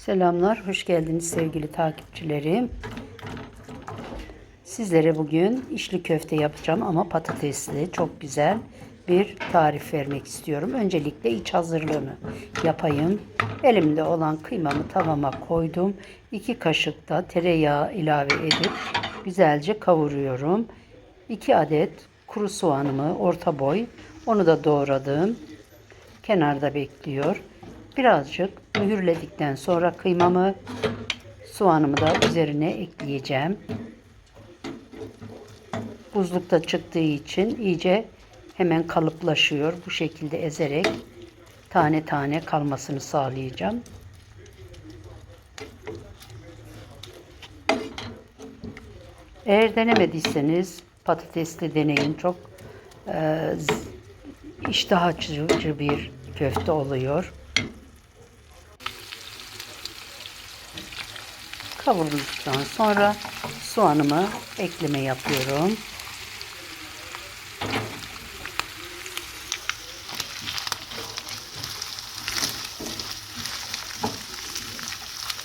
Selamlar, hoş geldiniz sevgili takipçilerim. Sizlere bugün içli köfte yapacağım ama patatesli, çok güzel bir tarif vermek istiyorum. Öncelikle iç hazırlığını yapayım. Elimde olan kıymamı tavama koydum. 2 kaşık da tereyağı ilave edip güzelce kavuruyorum. 2 adet kuru soğanımı orta boy, onu da doğradım. Kenarda bekliyor. Birazcık mühürledikten sonra kıymamı, soğanımı da üzerine ekleyeceğim. Buzlukta çıktığı için iyice hemen kalıplaşıyor. Bu şekilde ezerek tane tane kalmasını sağlayacağım. Eğer denemediyseniz patatesli deneyin. Çok e, iştah açıcı bir köfte oluyor. Kavurulduktan sonra soğanımı ekleme yapıyorum.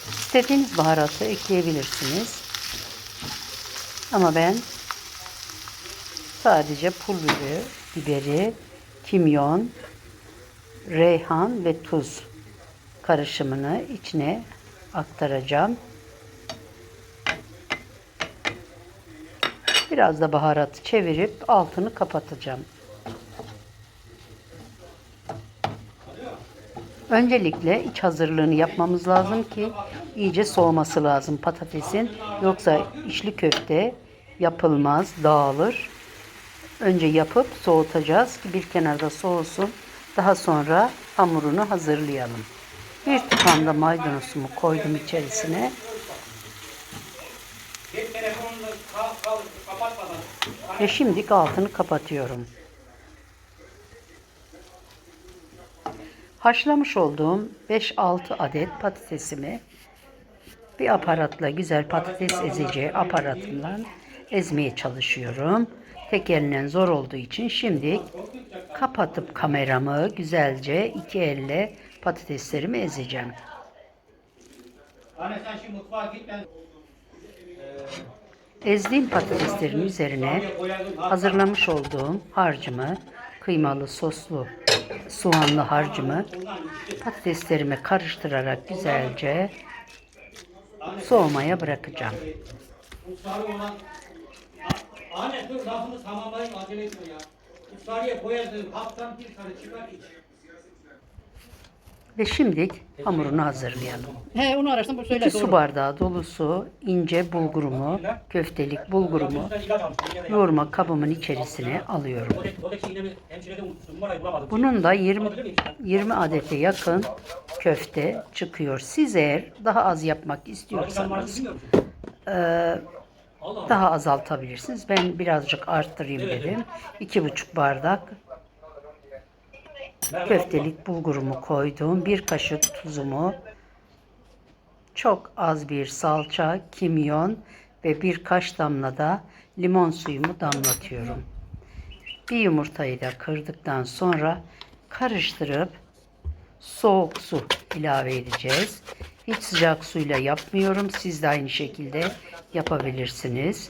İstediğiniz baharatı ekleyebilirsiniz. Ama ben sadece pul biberi, biberi, kimyon, reyhan ve tuz karışımını içine aktaracağım. Biraz da baharatı çevirip altını kapatacağım. Öncelikle iç hazırlığını yapmamız lazım ki iyice soğuması lazım patatesin. Yoksa içli köfte yapılmaz, dağılır. Önce yapıp soğutacağız ki bir kenarda soğusun. Daha sonra hamurunu hazırlayalım. Bir tutam da maydanozumu koydum içerisine. Ve şimdi altını kapatıyorum. Haşlamış olduğum 5-6 adet patatesimi bir aparatla güzel patates ezici aparatımla ezmeye çalışıyorum. Tek elinden zor olduğu için şimdi kapatıp kameramı güzelce iki elle patateslerimi ezeceğim. Anne sen şimdi mutfağa git ben Ezdiğim patateslerin üzerine hazırlamış olduğum harcımı, kıymalı soslu soğanlı harcımı patateslerime karıştırarak güzelce soğumaya bırakacağım. Anne dur lafını tamamlayayım acele etme ya. Bu sarıya koyardığım haptan bir tane çıkar iç. Ve şimdi hamurunu hazırlayalım. He onu araştırdım bu söyle 2 su bardağı dolusu ince bulgurumu, köftelik bulgurumu yoğurma kabımın içerisine alıyorum. Bunun da 20 20 adete yakın köfte çıkıyor. Siz eğer daha az yapmak istiyorsanız eee, daha azaltabilirsiniz. Ben birazcık arttırayım dedim. 2,5 bardak köftelik bulgurumu koydum. Bir kaşık tuzumu, çok az bir salça, kimyon ve birkaç damla da limon suyumu damlatıyorum. Bir yumurtayı da kırdıktan sonra karıştırıp soğuk su ilave edeceğiz. Hiç sıcak suyla yapmıyorum. Siz de aynı şekilde yapabilirsiniz.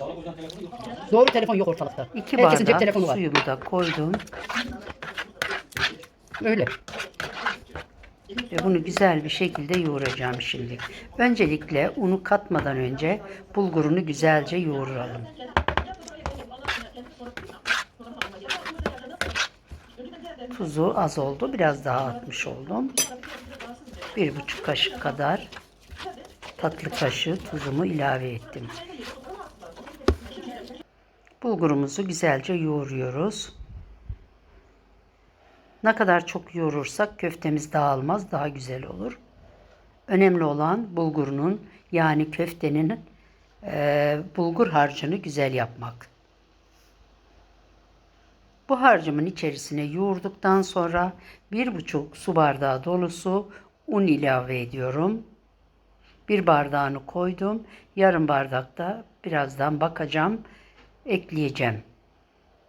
Doğru telefon yok ortalıkta. 2 Herkesin cep bardak telefonu var. suyumu da koydum. Öyle. Ve bunu güzel bir şekilde yoğuracağım şimdi. Öncelikle unu katmadan önce bulgurunu güzelce yoğuralım. Tuzu az oldu. Biraz daha atmış oldum. Bir buçuk kaşık kadar tatlı kaşığı tuzumu ilave ettim. Bulgurumuzu güzelce yoğuruyoruz. Ne kadar çok yoğurursak köftemiz dağılmaz, daha güzel olur. Önemli olan bulgurunun yani köftenin eee, bulgur harcını güzel yapmak. Bu harcımın içerisine yoğurduktan sonra bir buçuk su bardağı dolusu un ilave ediyorum. Bir bardağını koydum. Yarım bardakta birazdan bakacağım, ekleyeceğim.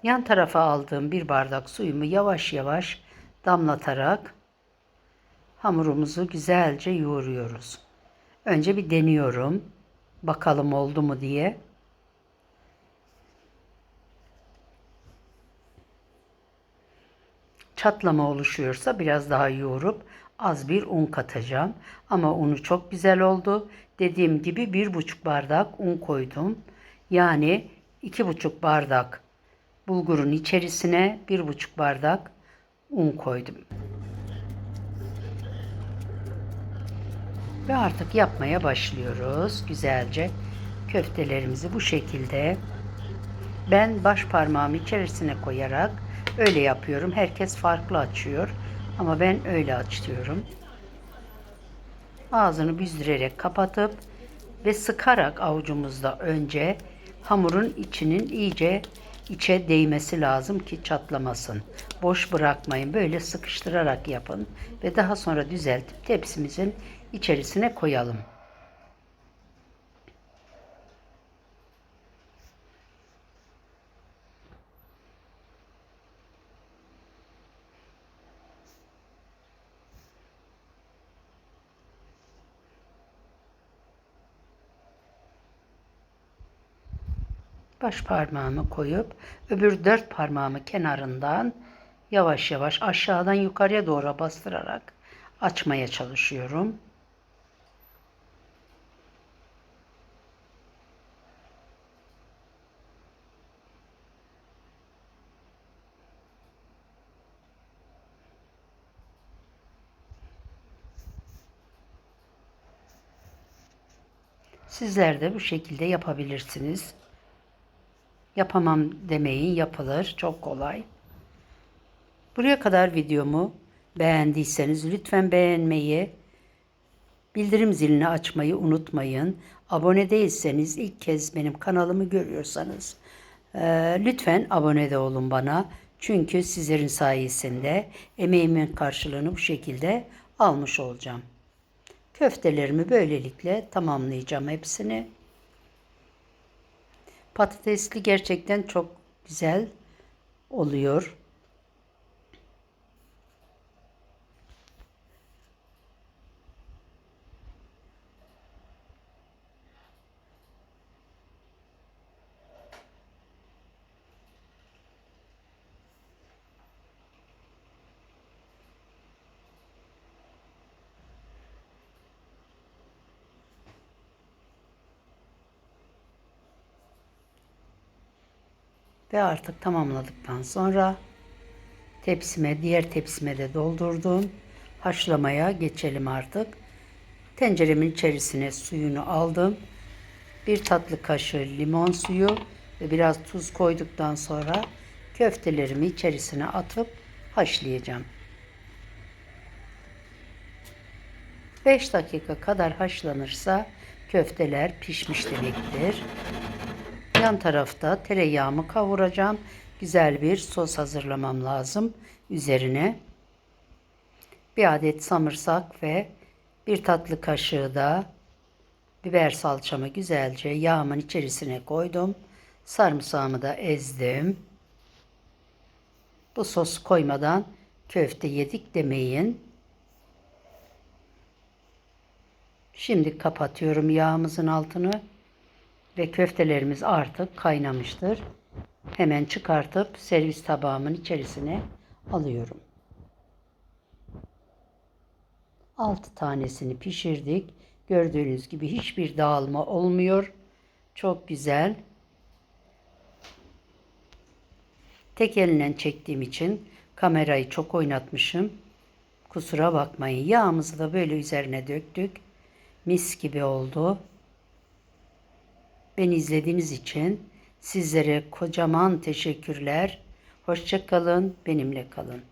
Yan tarafa aldığım bir bardak suyumu yavaş yavaş damlatarak hamurumuzu güzelce yoğuruyoruz. Önce bir deniyorum. Bakalım oldu mu diye. Çatlama oluşuyorsa biraz daha yoğurup az bir un katacağım. Ama unu çok güzel oldu. Dediğim gibi bir buçuk bardak un koydum. Yani iki buçuk bardak bulgurun içerisine bir buçuk bardak un koydum. Ve artık yapmaya başlıyoruz. Güzelce köftelerimizi bu şekilde ben baş parmağımı içerisine koyarak öyle yapıyorum. Herkes farklı açıyor ama ben öyle açıyorum. Ağzını büzdürerek kapatıp ve sıkarak avucumuzda önce hamurun içinin iyice içe değmesi lazım ki çatlamasın. Boş bırakmayın. Böyle sıkıştırarak yapın ve daha sonra düzeltip tepsimizin içerisine koyalım. Baş parmağımı koyup öbür dört parmağımı kenarından yavaş yavaş aşağıdan yukarıya doğru bastırarak açmaya çalışıyorum. Sizler de bu şekilde yapabilirsiniz. Yapamam demeyin, yapılır. Çok kolay. Buraya kadar videomu beğendiyseniz lütfen beğenmeyi, bildirim zilini açmayı unutmayın. Abone değilseniz ilk kez benim kanalımı görüyorsanız e, lütfen abone de olun bana. Çünkü sizlerin sayesinde emeğimin karşılığını bu şekilde almış olacağım. Köftelerimi böylelikle tamamlayacağım hepsini. Patatesli gerçekten çok güzel oluyor. Ve artık tamamladıktan sonra tepsime, diğer tepsime de doldurdum. Haşlamaya geçelim artık. Tenceremin içerisine suyunu aldım. Bir tatlı kaşığı limon suyu ve biraz tuz koyduktan sonra köftelerimi içerisine atıp haşlayacağım. 5 dakika kadar haşlanırsa köfteler pişmiş demektir. Yan tarafta tereyağımı kavuracağım. Güzel bir sos hazırlamam lazım. Üzerine bir adet samırsak ve bir tatlı kaşığı da biber salçamı güzelce yağımın içerisine koydum. Sarımsağımı da ezdim. Bu sos koymadan köfte yedik demeyin. Şimdi kapatıyorum yağımızın altını ve köftelerimiz artık kaynamıştır. Hemen çıkartıp servis tabağımın içerisine alıyorum. 6 tanesini pişirdik. Gördüğünüz gibi hiçbir dağılma olmuyor. Çok güzel. Tek elinden çektiğim için kamerayı çok oynatmışım. Kusura bakmayın. Yağımızı da böyle üzerine döktük. Mis gibi oldu. Beni izlediğiniz için sizlere kocaman teşekkürler. Hoşça kalın, benimle kalın.